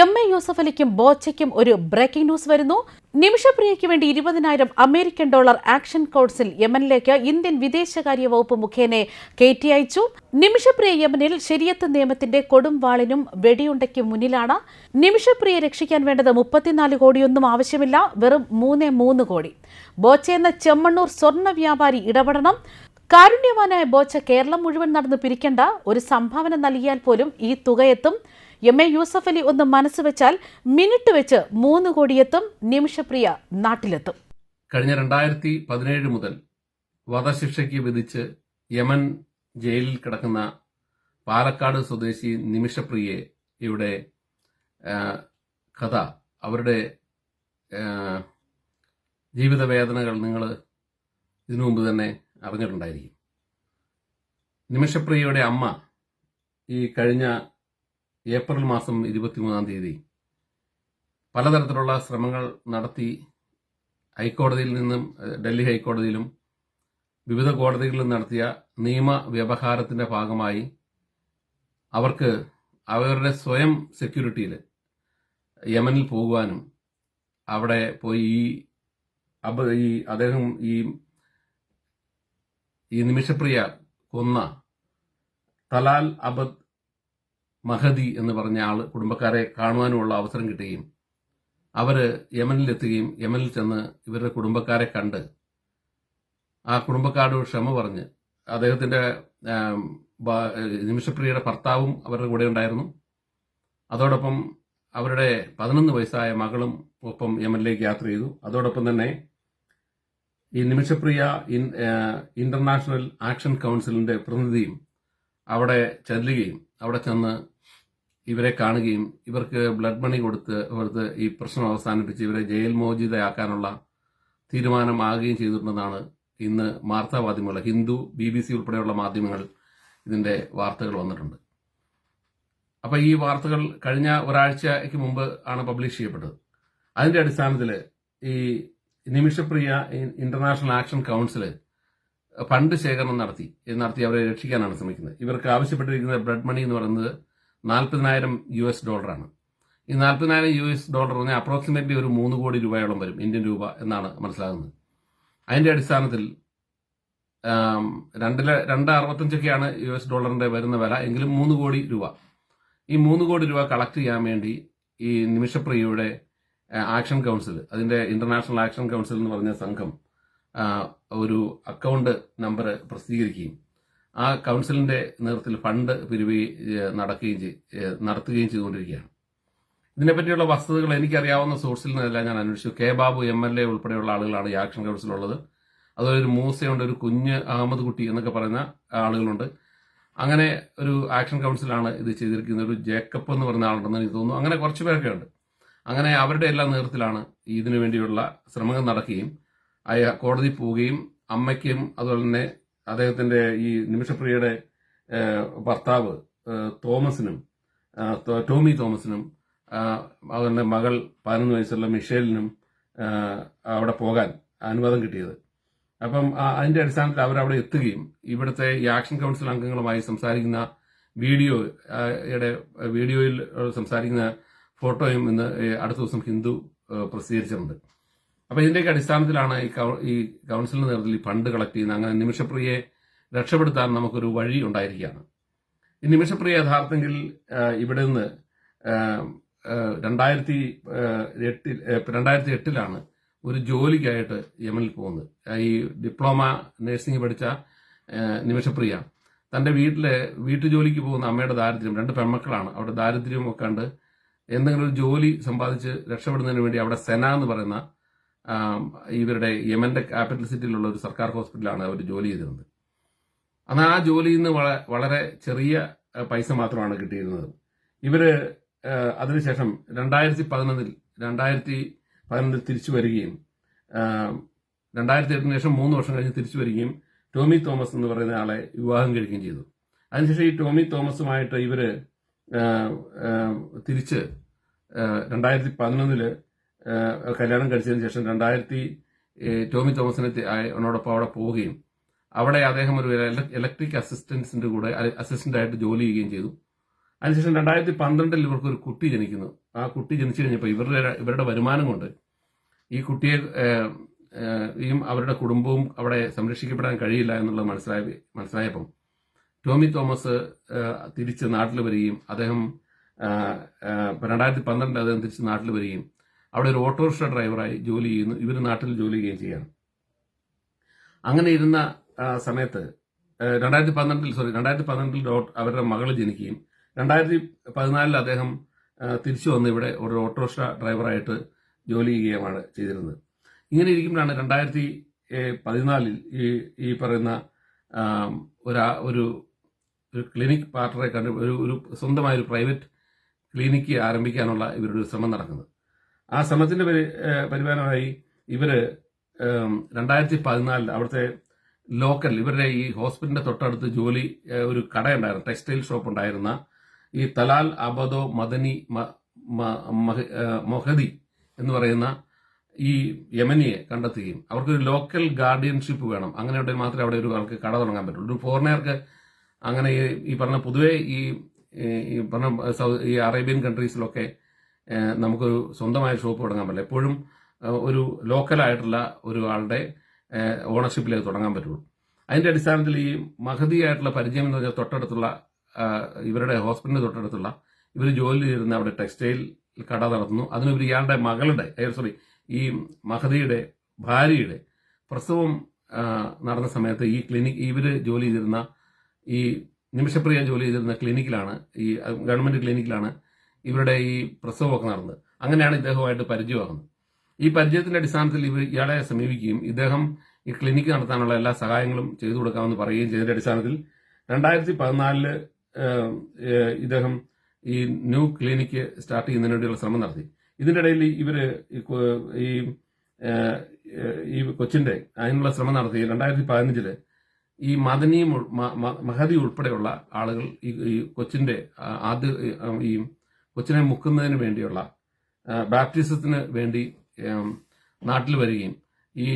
M A Yusuf അലിക്കും ബോച്ചയ്ക്കും ഒരു ബ്രേക്കിംഗ് ന്യൂസ് വരുന്നു. നിമിഷപ്രിയയ്ക്ക് വേണ്ടി ഇരുപതിനായിരം അമേരിക്കൻ ഡോളർ ആക്ഷൻ കൗൺസിൽ യമനിലേക്ക് ഇന്ത്യൻ വിദേശകാര്യ വകുപ്പ് മുഖേന കയറ്റി അയച്ചു. നിമിഷപ്രിയ യമനിൽ ശരിയത്ത് നിയമത്തിന്റെ കൊടുംവാളിനും വെടിയുണ്ടയ്ക്കും മുന്നിലാണ്. നിമിഷപ്രിയ രക്ഷിക്കാൻ വേണ്ടത് മുപ്പത്തിനാല് കോടിയൊന്നും ആവശ്യമില്ല വെറും മൂന്നേ മൂന്ന് കോടി. ബോച്ച എന്ന ചെമ്മണ്ണൂർ സ്വർണ വ്യാപാരി ഇടപെടണം. കാരുണ്യവാനായ ബോച്ച കേരളം മുഴുവൻ നടന്ന് പിരിക്കേണ്ട ഒരു സംഭാവന നൽകിയാൽ പോലും ഈ തുകയെത്തും. എം എ യൂസഫ് അലി ഒന്ന് മനസ്സ് വെച്ചാൽ മിനിറ്റ് വെച്ച് മൂന്ന് കോടിയെത്തും നിമിഷപ്രിയ നാട്ടിലെത്തും. കഴിഞ്ഞ രണ്ടായിരത്തി പതിനേഴ് മുതൽ വധശിക്ഷയ്ക്ക് വിധിച്ച് യമൻ ജയിലിൽ കിടക്കുന്ന പാലക്കാട് സ്വദേശി നിമിഷപ്രിയെ ഇവിടെ കഥ അവരുടെ ജീവിത വേദനകൾ നിങ്ങൾ ഇതിനു മുമ്പ് തന്നെ അറിഞ്ഞിട്ടുണ്ടായിരിക്കും. നിമിഷപ്രിയയുടെ അമ്മ ഈ കഴിഞ്ഞ ഏപ്രിൽ മാസം ഇരുപത്തിമൂന്നാം തീയതി പലതരത്തിലുള്ള ശ്രമങ്ങൾ നടത്തി ഹൈക്കോടതിയിൽ നിന്നും ഡൽഹി ഹൈക്കോടതിയിലും വിവിധ കോടതികളിലും നടത്തിയ നിയമ വ്യവഹാരത്തിന്റെ ഭാഗമായി അവർക്ക് അവരുടെ സ്വയം സെക്യൂരിറ്റിയിൽ യമനിൽ പോകുവാനും അവിടെ പോയി ഈ അബ ഈ അദ്ദേഹം ഈ ഈ നിമിഷപ്രിയ കൊന്ന തലാൽ അബദ് മഹദി എന്ന് പറഞ്ഞ ആൾ കുടുംബക്കാരെ കാണുവാനുമുള്ള അവസരം കിട്ടുകയും അവർ യമനിലെത്തുകയും യമനിൽ ചെന്ന് ഇവരുടെ കുടുംബക്കാരെ കണ്ട് ആ കുടുംബക്കാരോട് ക്ഷമ പറഞ്ഞ് അദ്ദേഹത്തിന്റെ നിമിഷപ്രിയയുടെ ഭർത്താവും അവരുടെ കൂടെ ഉണ്ടായിരുന്നു. അതോടൊപ്പം അവരുടെ പതിനൊന്ന് വയസ്സായ മകളും ഒപ്പം യമനിലേക്ക് യാത്ര ചെയ്തു. അതോടൊപ്പം തന്നെ ഈ നിമിഷപ്രിയ ഇന്റർനാഷണൽ ആക്ഷൻ കൗൺസിലിന്റെ പ്രതിനിധിയും അവിടെ ചെല്ലുകയും അവിടെ ചെന്ന് ഇവരെ കാണുകയും ഇവർക്ക് ബ്ലഡ് മണി കൊടുത്ത് ഇവർക്ക് ഈ പ്രശ്നം അവസാനിപ്പിച്ച് ഇവരെ ജയിൽ മോചിതയാക്കാനുള്ള തീരുമാനമാകുകയും ചെയ്തിട്ടുണ്ടെന്നാണ് ഇന്ന് വാർത്താ മാധ്യമങ്ങൾ ഹിന്ദു ബി ബി സി ഉൾപ്പെടെയുള്ള മാധ്യമങ്ങൾ ഇതിന്റെ വാർത്തകൾ വന്നിട്ടുണ്ട്. അപ്പൊ ഈ വാർത്തകൾ കഴിഞ്ഞ ഒരാഴ്ചയ്ക്ക് മുമ്പ് ആണ് പബ്ലിഷ് ചെയ്യപ്പെട്ടത്. അതിന്റെ അടിസ്ഥാനത്തിൽ ഈ Nimishapriya international action council fund ശേഖരണം നടത്തി നടത്തി അവരെ രക്ഷിക്കാനാണ് ശ്രമിക്കുന്നത്. ഇവർക്ക് ആവശ്യപ്പെട്ടിരിക്കുന്ന ബ്ലഡ് മണി എന്ന് പറയുന്നത് നാൽപ്പതിനായിരം യു എസ് ഡോളറാണ്. ഈ നാൽപ്പതിനായിരം യു എസ് ഡോളർ പറഞ്ഞാൽ അപ്രോക്സിമേറ്റ്ലി ഒരു മൂന്ന് കോടി രൂപയോളം വരും ഇന്ത്യൻ രൂപ എന്നാണ് മനസ്സിലാകുന്നത്. അതിന്റെ അടിസ്ഥാനത്തിൽ രണ്ടില രണ്ട് അറുപത്തഞ്ചൊക്കെയാണ് യു എസ് ഡോളറിന്റെ വരുന്ന വില എങ്കിലും മൂന്ന് കോടി രൂപ. ഈ മൂന്ന് കോടി രൂപ കളക്ട് ചെയ്യാൻ വേണ്ടി ഈ നിമിഷപ്രിയയുടെ ആക്ഷൻ കൗൺസിൽ അതിന്റെ ഇന്റർനാഷണൽ ആക്ഷൻ കൗൺസിൽ എന്ന് പറഞ്ഞ സംഘം ഒരു അക്കൗണ്ട് നമ്പർ പ്രസിദ്ധീകരിക്കുകയും ആ കൗൺസിലിന്റെ നേതൃത്വത്തിൽ ഫണ്ട് പിരിവുകയും നടക്കുകയും നടത്തുകയും ചെയ്തുകൊണ്ടിരിക്കുകയാണ്. ഇതിനെപ്പറ്റിയുള്ള വസ്തുതകൾ എനിക്കറിയാവുന്ന സോഴ്സിൽ നിന്നെല്ലാം ഞാൻ അന്വേഷിച്ചു. K Babu M L A ഉൾപ്പെടെയുള്ള ആളുകളാണ് ഈ ആക്ഷൻ കൗൺസിലുള്ളത്. അതുപോലെ ഒരു മൂസയുണ്ട് ഒരു കുഞ്ഞ് അഹമ്മദ് കുട്ടി എന്നൊക്കെ പറയുന്ന ആളുകളുണ്ട്. അങ്ങനെ ഒരു ആക്ഷൻ കൗൺസിലാണ് ഇത് ചെയ്തിരിക്കുന്നത്. ഒരു ജേക്കപ്പ് എന്ന് പറയുന്ന ആളുണ്ടെന്ന് എനിക്ക് തോന്നുന്നു. അങ്ങനെ കുറച്ച് പേരൊക്കെ ഉണ്ട് അങ്ങനെ അവരുടെ എല്ലാ നേതൃത്വത്തിലാണ് ഇതിനു വേണ്ടിയുള്ള ശ്രമങ്ങൾ നടക്കുകയും കോടതി പോവുകയും അമ്മയ്ക്കും അതുപോലെ തന്നെ അദ്ദേഹത്തിന്റെ ഈ നിമിഷപ്രിയയുടെ ഭർത്താവ് തോമസിനും ടോമി തോമസിനും അവരുടെ മകൾ പതിനൊന്ന് വയസ്സുള്ള മിഷേലിനും അവിടെ പോകാൻ അനുവാദം കിട്ടിയത്. അപ്പം അതിന്റെ അടിസ്ഥാനത്തിൽ അവരവിടെ എത്തുകയും ഇവിടുത്തെ ഈ ആക്ഷൻ കൗൺസിൽ അംഗങ്ങളുമായി സംസാരിക്കുന്ന വീഡിയോ വീഡിയോയിൽ സംസാരിക്കുന്ന ഫോട്ടോയും ഇന്ന് അടുത്ത ദിവസം ഹിന്ദു പ്രസിദ്ധീകരിച്ചിട്ടുണ്ട്. അപ്പൊ ഇതിന്റെയൊക്കെ അടിസ്ഥാനത്തിലാണ് ഈ കൗൺസിലിന് നേതൃത്വത്തിൽ ഈ ഫണ്ട് കളക്ട് ചെയ്യുന്നത്. അങ്ങനെ നിമിഷപ്രിയയെ രക്ഷപ്പെടുത്താൻ നമുക്കൊരു വഴി ഉണ്ടായിരിക്കുകയാണ്. ഈ നിമിഷപ്രിയ യഥാർത്ഥത്തിൽ ഇവിടെ നിന്ന് രണ്ടായിരത്തി എട്ടിൽ രണ്ടായിരത്തി എട്ടിലാണ് ഒരു ജോലിക്കായിട്ട് യമനിൽ പോകുന്നത്. ഈ ഡിപ്ലോമ നഴ്സിംഗ് പഠിച്ച നിമിഷപ്രിയ. തന്റെ വീട്ടിലെ വീട്ടുജോലിക്ക് പോകുന്ന അമ്മയുടെ ദാരിദ്ര്യം രണ്ട് പെൺമക്കളാണ്. അവിടെ ദാരിദ്ര്യം ഒക്കെ കണ്ട് എന്തെങ്കിലും ഒരു ജോലി സമ്പാദിച്ച് രക്ഷപ്പെടുന്നതിന് വേണ്ടി അവിടെ സെന എന്ന് പറയുന്ന ഇവരുടെ യമന്റെ ക്യാപിറ്റൽ സിറ്റിയിലുള്ള ഒരു സർക്കാർ ഹോസ്പിറ്റലാണ് അവർ ജോലി ചെയ്തിരുന്നത്. അന്ന് ആ ജോലിയിൽ നിന്ന് വളരെ ചെറിയ പൈസ മാത്രമാണ് കിട്ടിയിരുന്നത്. ഇവർ അതിനുശേഷം രണ്ടായിരത്തി പതിനൊന്നിൽ രണ്ടായിരത്തി പതിനൊന്നിൽ തിരിച്ചു വരികയും രണ്ടായിരത്തി എട്ടിന് ശേഷം മൂന്ന് വർഷം കഴിഞ്ഞ് തിരിച്ചു വരികയും ടോമി തോമസ് എന്ന് പറയുന്ന ആളെ വിവാഹം കഴിക്കുകയും ചെയ്തു. അതിനുശേഷം ഈ ടോമി തോമസുമായിട്ട് ഇവർ തിരിച്ച് രണ്ടായിരത്തി പതിനൊന്നിൽ കല്യാണം കഴിച്ചതിന് ശേഷം രണ്ടായിരത്തി ടോമി തോമസിനെ അവനോടൊപ്പം അവിടെ പോവുകയും അവിടെ അദ്ദേഹം ഒരു ഇലക്ട്രിക് അസിസ്റ്റൻസിന്റെ കൂടെ അസിസ്റ്റന്റായിട്ട് ജോലി ചെയ്യുകയും ചെയ്തു. അതിനുശേഷം രണ്ടായിരത്തി പന്ത്രണ്ടിൽ ഇവർക്ക് ഒരു കുട്ടി ജനിക്കുന്നു. ആ കുട്ടി ജനിച്ചു കഴിഞ്ഞപ്പോൾ ഇവരുടെ ഇവരുടെ വരുമാനം കൊണ്ട് ഈ കുട്ടിയെ യും അവരുടെ കുടുംബവും അവിടെ സംരക്ഷിക്കപ്പെടാൻ കഴിയില്ല എന്നുള്ളത് മനസ്സിലായ മനസ്സിലായപ്പം ടോമി തോമസ് തിരിച്ച് നാട്ടിൽ വരികയും അദ്ദേഹം രണ്ടായിരത്തി പന്ത്രണ്ടിൽ അദ്ദേഹം തിരിച്ച് നാട്ടിൽ വരികയും അവിടെ ഒരു ഓട്ടോറിക്ഷ ഡ്രൈവറായി ജോലി ചെയ്യുന്നു. ഇവർ നാട്ടിൽ ജോലി ചെയ്യുകയും ചെയ്യാണ്. അങ്ങനെ ഇരുന്ന സമയത്ത് രണ്ടായിരത്തി പന്ത്രണ്ടിൽ സോറി രണ്ടായിരത്തി പന്ത്രണ്ടിൽ അവരുടെ മകൾ ജനിക്കുകയും രണ്ടായിരത്തി പതിനാലിൽ അദ്ദേഹം തിരിച്ചു വന്ന് ഇവിടെ ഒരു ഓട്ടോറിക്ഷ ഡ്രൈവറായിട്ട് ജോലി ചെയ്യുകയുമാണ് ചെയ്തിരുന്നത്. ഇങ്ങനെ ഇരിക്കുമ്പോഴാണ് രണ്ടായിരത്തി പതിനാലിൽ ഈ ഈ പറയുന്ന ഒരാ ഒരു ഒരു ക്ലിനിക് പാർട്ണറെ കണ്ട് ഒരു ഒരു സ്വന്തമായ ഒരു പ്രൈവറ്റ് ക്ലിനിക്ക് ആരംഭിക്കാനുള്ള ഇവരുടെ ഒരു ശ്രമം നടക്കുന്നത്. ആ ശ്രമത്തിന്റെ പരി പരിപാലനമായി ഇവർ രണ്ടായിരത്തി പതിനാലിൽ അവിടുത്തെ ലോക്കൽ ഇവരുടെ ഈ ഹോസ്പിറ്റലിന്റെ തൊട്ടടുത്ത് ജോലി ഒരു കടയുണ്ടായിരുന്നു. ടെക്സ്റ്റൈൽ ഷോപ്പ് ഉണ്ടായിരുന്ന ഈ തലാൽ അബദോ മദനി മൊഹദി എന്ന് പറയുന്ന ഈ യമനിയെ കണ്ടെത്തുകയും അവർക്കൊരു ലോക്കൽ ഗാർഡിയൻഷിപ്പ് വേണം. അങ്ങനെ ഉണ്ടെങ്കിൽ മാത്രമേ അവിടെ ഒരു ആൾക്ക് കട തുടങ്ങാൻ പറ്റുള്ളൂ. ഒരു ഫോറിനർക്ക് അങ്ങനെ ഈ- പറഞ്ഞ പൊതുവേ ഈ പറഞ്ഞ ഈ അറേബ്യൻ കൺട്രീസിലൊക്കെ നമുക്കൊരു സ്വന്തമായ ഷോപ്പ് തുടങ്ങാൻ പറ്റില്ല. എപ്പോഴും ഒരു ലോക്കലായിട്ടുള്ള ഒരു ആളുടെ ഓണർഷിപ്പിലേക്ക് തുടങ്ങാൻ പറ്റുള്ളൂ. അതിന്റെ അടിസ്ഥാനത്തിൽ ഈ മഹതിയായിട്ടുള്ള പരിചയം എന്ന് പറഞ്ഞാൽ തൊട്ടടുത്തുള്ള ഇവരുടെ ഹോസ്പിറ്റലിന് തൊട്ടടുത്തുള്ള ഇവർ ജോലി ചെയ്തിരുന്ന അവിടെ ടെക്സ്റ്റൈൽ കട നടത്തുന്നു. അതിനുപരി ഇയാളുടെ മകളുടെ സോറി ഈ മഹതിയുടെ ഭാര്യയുടെ പ്രസവം നടന്ന സമയത്ത് ഈ ക്ലിനിക് ഇവർ ജോലി ചെയ്തിരുന്ന ഈ നിമിഷപ്രിയ ജോലി ചെയ്തിരുന്ന ക്ലിനിക്കിലാണ് ഈ ഗവൺമെന്റ് ക്ലിനിക്കിലാണ് ഇവരുടെ ഈ പ്രസവമൊക്കെ നടന്നത്. അങ്ങനെയാണ് ഇദ്ദേഹവുമായിട്ട് പരിചയമാകുന്നത്. ഈ പരിചയത്തിന്റെ അടിസ്ഥാനത്തിൽ ഇവർ ഇയാളെ സമീപിക്കുകയും ഇദ്ദേഹം ഈ ക്ലിനിക്ക് നടത്താനുള്ള എല്ലാ സഹായങ്ങളും ചെയ്തു കൊടുക്കാമെന്ന് പറയുകയും ചെയ്തതിന്റെ അടിസ്ഥാനത്തിൽ രണ്ടായിരത്തി പതിനാലിൽ ഇദ്ദേഹം ഈ ന്യൂ ക്ലിനിക്ക് സ്റ്റാർട്ട് ചെയ്യുന്നതിന് വേണ്ടിയുള്ള ശ്രമം നടത്തി. ഇതിന്റെ ഇടയിൽ ഇവർ ഈ ഈ കൊച്ചിന്റെ അതിനുള്ള ശ്രമം നടത്തി. രണ്ടായിരത്തി പതിനഞ്ചിൽ ഈ മദനിയും ഉൾ- മ- മ- മഹദി ഉൾപ്പെടെയുള്ള ആളുകൾ ഈ കൊച്ചിന്റെ ആദ്യ ഈ കൊച്ചിനെ മുക്കുന്നതിന് വേണ്ടിയുള്ള ബാപ്റ്റിസത്തിന് വേണ്ടി നാട്ടിൽ വരികയും ഈ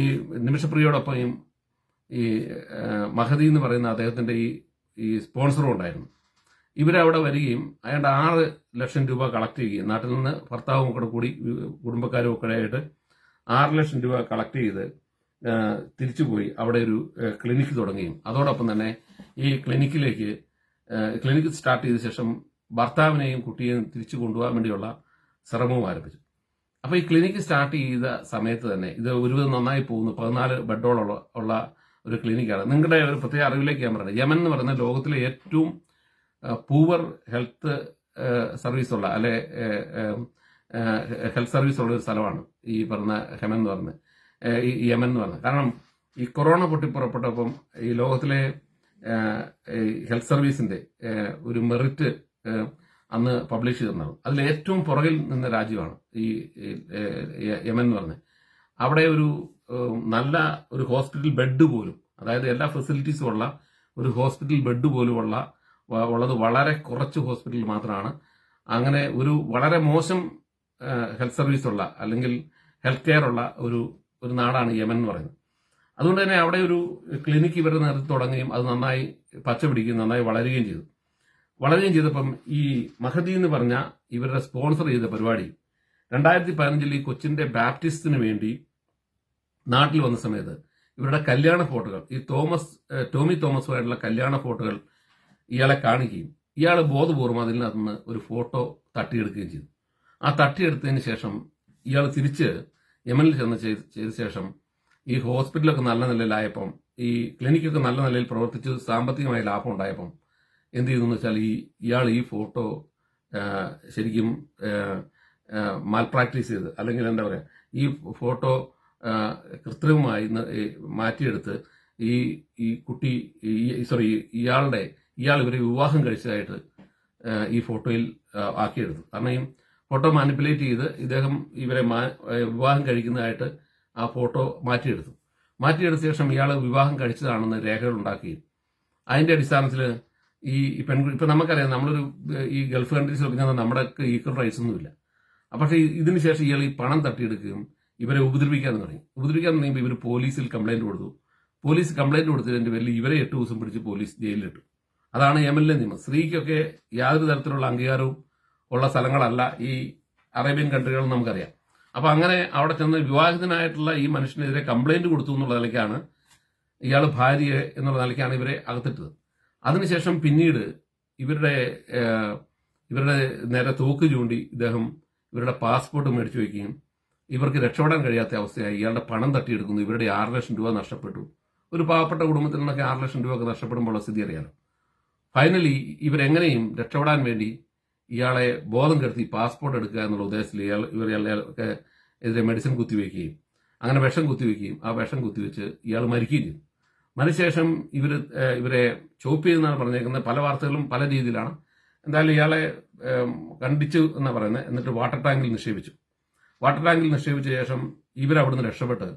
ഈ നിമിഷപ്രിയോടൊപ്പം ഈ മഹദി എന്ന് പറയുന്ന അദ്ദേഹത്തിന്റെ ഈ ഈ സ്പോൺസറും ഉണ്ടായിരുന്നു. ഇവരവിടെ വരികയും അയാളുടെ ആറ് ലക്ഷം രൂപ കളക്ട് ചെയ്യുകയും നാട്ടിൽ നിന്ന് ഭർത്താവും കൂടെ കൂടി കുടുംബക്കാരും ഒക്കെ ആയിട്ട് ആറ് ലക്ഷം രൂപ കളക്ട് ചെയ്ത് തിരിച്ചുപോയി അവിടെ ഒരു ക്ലിനിക്ക് തുടങ്ങുകയും. അതോടൊപ്പം തന്നെ ഈ ക്ലിനിക്കിലേക്ക് ക്ലിനിക്ക് സ്റ്റാർട്ട് ചെയ്ത ശേഷം ഭർത്താവിനെയും കുട്ടിയെയും തിരിച്ചു കൊണ്ടുപോകാൻ വേണ്ടിയുള്ള ശ്രമവും ആരംഭിച്ചു. അപ്പോൾ ഈ ക്ലിനിക്ക് സ്റ്റാർട്ട് ചെയ്ത സമയത്ത് തന്നെ ഇത് ഒരുവിധം നന്നായി പോകുന്നു. പതിനാല് ബെഡോളുള്ള ഉള്ള ഒരു ക്ലിനിക്കാണ്. നിങ്ങളുടെ ഒരു പ്രത്യേക അറിവിലേക്ക് ഞാൻ പറയുന്നത് യമൻ എന്ന് പറയുന്ന ലോകത്തിലെ ഏറ്റവും പൂവർ ഹെൽത്ത് സർവീസ് ഉള്ള അല്ലെ ഹെൽത്ത് സർവീസ് ഉള്ള ഒരു സ്ഥലമാണ് ഈ പറഞ്ഞ ഹെമൻ എന്ന് പറയുന്നത്. ഈ യമൻ എന്ന് പറഞ്ഞത് കാരണം ഈ കൊറോണ പൊട്ടിപ്പുറപ്പെട്ടപ്പം ഈ ലോകത്തിലെ ഹെൽത്ത് സർവീസിന്റെ ഒരു മെറിറ്റ് അന്ന് പബ്ലിഷ് ചെയ്തിരുന്നത്. അതിൽ ഏറ്റവും പുറകിൽ നിന്ന രാജ്യമാണ് ഈ യമൻ എന്ന് പറഞ്ഞത് അവിടെ ഒരു നല്ല ഒരു ഹോസ്പിറ്റൽ ബെഡ് പോലും അതായത് എല്ലാ ഫെസിലിറ്റീസും ഉള്ള ഒരു ഹോസ്പിറ്റൽ ബെഡ് പോലും ഉള്ള ഉള്ളത് വളരെ കുറച്ച് ഹോസ്പിറ്റൽ മാത്രമാണ് അങ്ങനെ ഒരു വളരെ മോശം ഹെൽത്ത് സർവീസ് ഉള്ള അല്ലെങ്കിൽ ഹെൽത്ത് കെയർ ഉള്ള ഒരു ഒരു നാടാണ് യമൻ എന്ന് പറയുന്നത്. അതുകൊണ്ട് തന്നെ അവിടെ ഒരു ക്ലിനിക്ക് ഇവരുടെ നേതൃത്വം തുടങ്ങുകയും അത് നന്നായി പച്ച പിടിക്കുകയും നന്നായി വളരുകയും ചെയ്തു. വളരുകയും ചെയ്തപ്പം ഈ മഹദി എന്ന് പറഞ്ഞ ഇവരുടെ സ്പോൺസർ ചെയ്ത പരിപാടി രണ്ടായിരത്തി പതിനഞ്ചിൽ ഈ കൊച്ചിന്റെ ബാപ്റ്റിസ്റ്റിന് വേണ്ടി നാട്ടിൽ വന്ന സമയത്ത് ഇവരുടെ കല്യാണ ഫോട്ടോകൾ ഈ തോമസ് ടോമി തോമസുമായിട്ടുള്ള കല്യാണ ഫോട്ടോകൾ ഇയാളെ കാണിക്കുകയും ഇയാൾ ബോധപൂർവം അതിൽ നിന്ന് ഒരു ഫോട്ടോ തട്ടിയെടുക്കുകയും ചെയ്തു. ആ തട്ടിയെടുത്തതിന് ശേഷം ഇയാൾ തിരിച്ച് യമനിൽ ചെന്ന് ചെയ്ത ശേഷം ഈ ഹോസ്പിറ്റലൊക്കെ നല്ല നിലയിലായപ്പം ഈ ക്ലിനിക്കൊക്കെ നല്ല നിലയിൽ പ്രവർത്തിച്ച് സാമ്പത്തികമായ ലാഭം ഉണ്ടായപ്പം എന്ത് ചെയ്തു എന്ന് വെച്ചാൽ ഈ ഇയാൾ ഈ ഫോട്ടോ ശരിക്കും മാൽ പ്രാക്ടീസ് ചെയ്ത്. അല്ലെങ്കിൽ എന്താ പറയുക ഈ ഫോട്ടോ കൃത്രിമമായി മാറ്റിയെടുത്ത് ഈ ഈ കുട്ടി സോറി ഇയാളുടെ ഇയാൾ ഇവരെ വിവാഹം കഴിച്ചതായിട്ട് ഈ ഫോട്ടോയിൽ ആക്കിയെടുത്തു. കാരണം ഈ ഫോട്ടോ മാനിപ്പുലേറ്റ് ചെയ്ത് ഇദ്ദേഹം ഇവരെ വിവാഹം കഴിക്കുന്നതായിട്ട് ആ ഫോട്ടോ മാറ്റിയെടുത്തു. മാറ്റിയെടുത്ത ശേഷം ഇയാൾ വിവാഹം കഴിച്ചതാണെന്ന് രേഖകൾ ഉണ്ടാക്കി അതിന്റെ അടിസ്ഥാനത്തിൽ ഈ പെൺ ഇപ്പൊ നമുക്കറിയാം നമ്മളൊരു ഈ ഗൾഫ് കൺട്രീസിലൊക്കെ ചെന്നാൽ നമ്മുടെ ഈക്വൽ റൈറ്റ്സ് ഒന്നുമില്ല. പക്ഷേ ഇതിന് ശേഷം ഇയാൾ ഈ പണം തട്ടിയെടുക്കുകയും ഇവരെ ഉപദ്രവിക്കാൻ തുടങ്ങി. ഉപദ്രവിക്കാൻ തുടങ്ങിയപ്പോൾ ഇവർ പോലീസിൽ കംപ്ലൈന്റ് കൊടുത്തു. പോലീസ് കംപ്ലൈന്റ് കൊടുത്തതിന്റെ പേരിൽ ഇവരെ എട്ട് ദിവസം പിടിച്ച് പോലീസ് ജയിലിലിട്ടു. അതാണ് യമനിലെ നിയമം. സ്ത്രീക്കൊക്കെ യാതൊരു തരത്തിലുള്ള അംഗീകാരവും ഉള്ള സ്ഥലങ്ങളല്ല ഈ അറേബ്യൻ കൺട്രികൾ നമുക്കറിയാം. അപ്പൊ അങ്ങനെ അവിടെ ചെന്ന് വിവാഹിതനായിട്ടുള്ള ഈ മനുഷ്യനെതിരെ കംപ്ലൈന്റ് കൊടുത്തു എന്നുള്ള നിലയ്ക്കാണ് ഇയാൾ ഭാര്യ എന്നുള്ള നിലയ്ക്കാണ് ഇവരെ അകത്തിട്ടത്. അതിനുശേഷം പിന്നീട് ഇവരുടെ ഇവരുടെ നേരെ തോക്ക് ചൂണ്ടി ഇദ്ദേഹം ഇവരുടെ പാസ്പോർട്ട് മേടിച്ചു വയ്ക്കുകയും ഇവർക്ക് രക്ഷപ്പെടാൻ കഴിയാത്ത അവസ്ഥയായി. ഇയാളുടെ പണം തട്ടിയെടുക്കുന്നു. ഇവരുടെ ആറ് ലക്ഷം രൂപ നഷ്ടപ്പെട്ടു. ഒരു പാവപ്പെട്ട കുടുംബത്തിൽ നിന്നൊക്കെ ആറ് ലക്ഷം രൂപ ഒക്കെ നഷ്ടപ്പെടുമ്പോൾ സ്ഥിതി അറിയാലോ. ഫൈനലി ഇവരെങ്ങനെയും രക്ഷപ്പെടാൻ വേണ്ടി ഇയാളെ ബോധം കെടുത്തി പാസ്പോർട്ട് എടുക്കുക എന്നുള്ള ഉദ്ദേശത്തിൽ ഇയാൾ ഇവർ ഇയാളൊക്കെ എതിരെ മെഡിസിൻ കുത്തിവെക്കുകയും അങ്ങനെ വിഷം കുത്തിവെക്കുകയും ആ വിഷം കുത്തിവെച്ച് ഇയാൾ മരിക്കുകയും ചെയ്തു. മരിശേഷം ഇവർ ഇവരെ ചോപ്പ് ചെയ്തെന്നാണ് പറഞ്ഞേക്കുന്നത്. പല വാർത്തകളും പല രീതിയിലാണ്. എന്തായാലും ഇയാളെ കണ്ടിച്ചു എന്നാണ് പറയുന്നത്. എന്നിട്ട് വാട്ടർ ടാങ്കിൽ നിക്ഷേപിച്ചു. വാട്ടർ ടാങ്കിൽ നിക്ഷേപിച്ച ശേഷം ഇവരവിടുന്ന് രക്ഷപ്പെട്ട്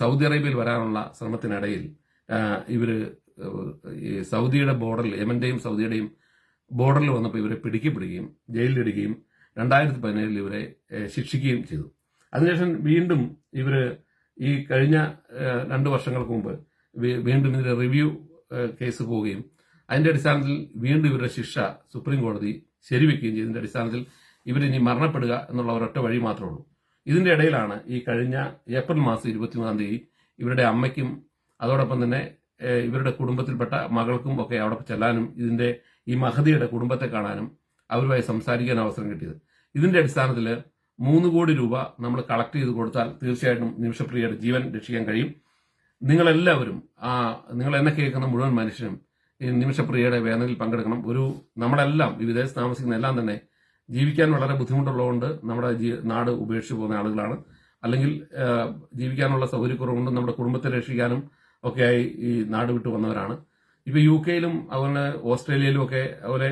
സൗദി അറേബ്യയിൽ വരാനുള്ള ശ്രമത്തിനിടയിൽ ഇവർ ഈ സൗദിയുടെ ബോർഡറിൽ യമന്റെയും സൗദിയുടെയും ബോർഡറിൽ വന്നപ്പോൾ ഇവരെ പിടിക്കപ്പെടുകയും ജയിലിലിടുകയും രണ്ടായിരത്തി പതിനേഴിൽ ഇവരെ ശിക്ഷിക്കുകയും ചെയ്തു. അതിനുശേഷം വീണ്ടും ഇവർ ഈ കഴിഞ്ഞ രണ്ട് വർഷങ്ങൾക്ക് മുമ്പ് വീണ്ടും ഇതിന്റെ റിവ്യൂ കേസ് പോവുകയും അതിന്റെ അടിസ്ഥാനത്തിൽ വീണ്ടും ഇവരുടെ ശിക്ഷ സുപ്രീം കോടതി ശരിവെക്കുകയും ചെയ്തതിന്റെ അടിസ്ഥാനത്തിൽ ഇവരിനി മരണപ്പെടുക എന്നുള്ള ഒരൊറ്റ വഴി മാത്രമേ ഉള്ളൂ. ഇതിന്റെ ഇടയിലാണ് ഈ കഴിഞ്ഞ ഏപ്രിൽ മാസം ഇരുപത്തിമൂന്നാം തീയതി ഇവരുടെ അമ്മയ്ക്കും അതോടൊപ്പം തന്നെ ഇവരുടെ കുടുംബത്തിൽപ്പെട്ട മകൾക്കും ഒക്കെ അവിടെ ചെല്ലാനും ഇതിന്റെ ഈ മഹദിയുടെ കുടുംബത്തെ കാണാനും അവരുമായി സംസാരിക്കാൻ അവസരം കിട്ടിയത്. ഇതിന്റെ അടിസ്ഥാനത്തിൽ മൂന്ന് കോടി രൂപ നമ്മൾ കളക്ട് ചെയ്ത് കൊടുത്താൽ തീർച്ചയായിട്ടും നിമിഷപ്രിയയുടെ ജീവൻ രക്ഷിക്കാൻ കഴിയും. നിങ്ങളെല്ലാവരും ആ നിങ്ങൾ എന്നെ കേൾക്കുന്ന മുഴുവൻ മനുഷ്യനും ഈ നിമിഷപ്രിയയുടെ വേദനയിൽ പങ്കെടുക്കണം. ഒരു നമ്മളെല്ലാം ഈ വിദേശത്ത് താമസിക്കുന്ന എല്ലാം തന്നെ ജീവിക്കാൻ വളരെ ബുദ്ധിമുട്ടുള്ളതുകൊണ്ട് നമ്മുടെ നാട് ഉപേക്ഷിച്ച് പോകുന്ന ആളുകളാണ്. അല്ലെങ്കിൽ ജീവിക്കാനുള്ള സൗകര്യക്കുറവുകൊണ്ട് നമ്മുടെ കുടുംബത്തെ രക്ഷിക്കാനും ഒക്കെയായി ഈ നാട് വിട്ടു വന്നവരാണ്. ഇപ്പൊ യു കെയിലും അതുപോലെ ഓസ്ട്രേലിയയിലും ഒക്കെ അതുപോലെ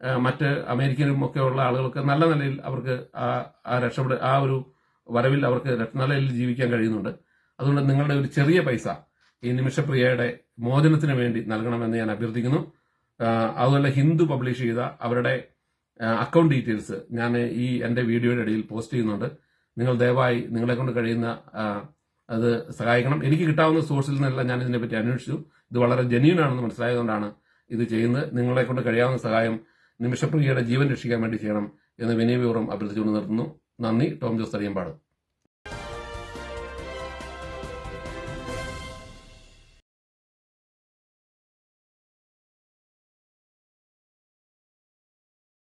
മറ്റ് അമേരിക്കയിലും ഒക്കെ ഉള്ള ആളുകൾക്ക് നല്ല നിലയിൽ അവർക്ക് ആ രക്ഷപ്പെട ആ ഒരു വരവിൽ അവർക്ക് നിലയിൽ ജീവിക്കാൻ കഴിയുന്നുണ്ട്. അതുകൊണ്ട് നിങ്ങളുടെ ഒരു ചെറിയ പൈസ ഈ നിമിഷപ്രിയയുടെ മോചനത്തിന് വേണ്ടി നൽകണമെന്ന് ഞാൻ അഭ്യർത്ഥിക്കുന്നു. അതുപോലെ ഹിന്ദു പബ്ലിഷ് ചെയ്ത അവരുടെ അക്കൗണ്ട് ഡീറ്റെയിൽസ് ഞാൻ ഈ എന്റെ വീഡിയോയുടെ ഇടയിൽ പോസ്റ്റ് ചെയ്യുന്നുണ്ട്. നിങ്ങൾ ദയവായി നിങ്ങളെ കൊണ്ട് കഴിയുന്ന അത് സഹായിക്കണം. എനിക്ക് കിട്ടാവുന്ന സോഴ്സിൽ നിന്നെല്ലാം ഞാൻ ഇതിനെപ്പറ്റി അന്വേഷിച്ചു. ഇത് വളരെ ജെന്യൂൻ ആണെന്ന് മനസ്സിലായതുകൊണ്ടാണ് ഇത് ചെയ്യുന്നത്. നിങ്ങളെ കൊണ്ട് കഴിയാവുന്ന സഹായം നിമിഷപ്രിയയുടെ ജീവൻ രക്ഷിക്കാൻ വേണ്ടി ചെയ്യണം എന്ന് വിനയപൂർവം അഭ്യർത്ഥിച്ചുകൊണ്ട് നിർത്തുന്നു. നന്ദി ടോം ജോസ് തടിയമ്പാട്.